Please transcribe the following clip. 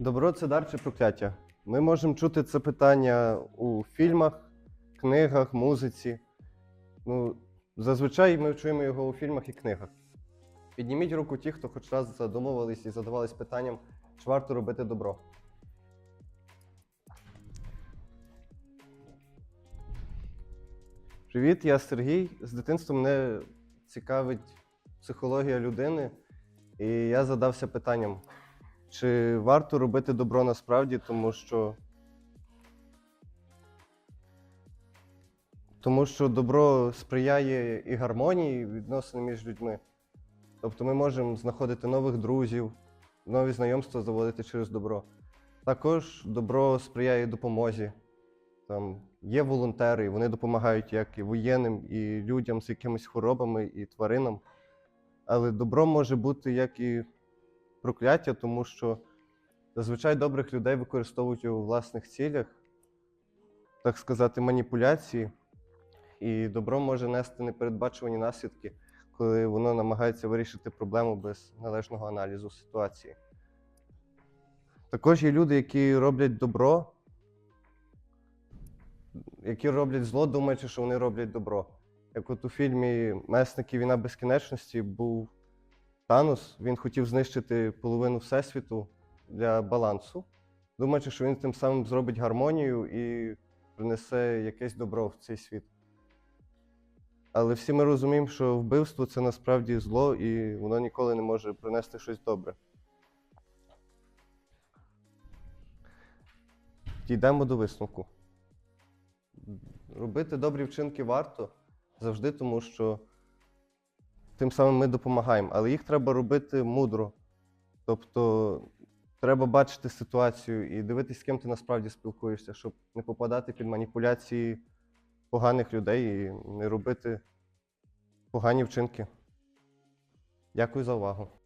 Добро це дар чи прокляття? Ми можемо чути це питання у фільмах, книгах, музиці. Ну, зазвичай ми чуємо його у фільмах і книгах. Підніміть руку ті, хто хоч раз задумувались і задавались питанням, чи варто робити добро. Привіт, я Сергій. З дитинства мене цікавить психологія людини, і я задався питанням, чи варто робити добро насправді, тому що. Тому що добро сприяє і гармонії відносин між людьми. Тобто ми можемо знаходити нових друзів, нові знайомства заводити через добро. Також добро сприяє допомозі. Там є волонтери, вони допомагають як і воєнним, і людям з якимись хворобами, і тваринам. Але добро може бути як і прокляття, тому що зазвичай добрих людей використовують у власних цілях, так сказати, маніпуляції. І добро може нести непередбачувані наслідки, коли воно намагається вирішити проблему без належного аналізу ситуації. Також є люди, які роблять добро, які роблять зло, думаючи, що вони роблять добро. Як от у фільмі Месники Війна безкінечності був Танос, він хотів знищити половину Всесвіту для балансу, думаючи, що він тим самим зробить гармонію і принесе якесь добро в цей світ. Але всі ми розуміємо, що вбивство це насправді зло, і воно ніколи не може принести щось добре. Дійдемо до висновку. Робити добрі вчинки варто завжди, тому що тим самим ми допомагаємо, але їх треба робити мудро. Тобто треба бачити ситуацію і дивитися, з ким ти насправді спілкуєшся, щоб не попадати під маніпуляції поганих людей і не робити погані вчинки. Дякую за увагу.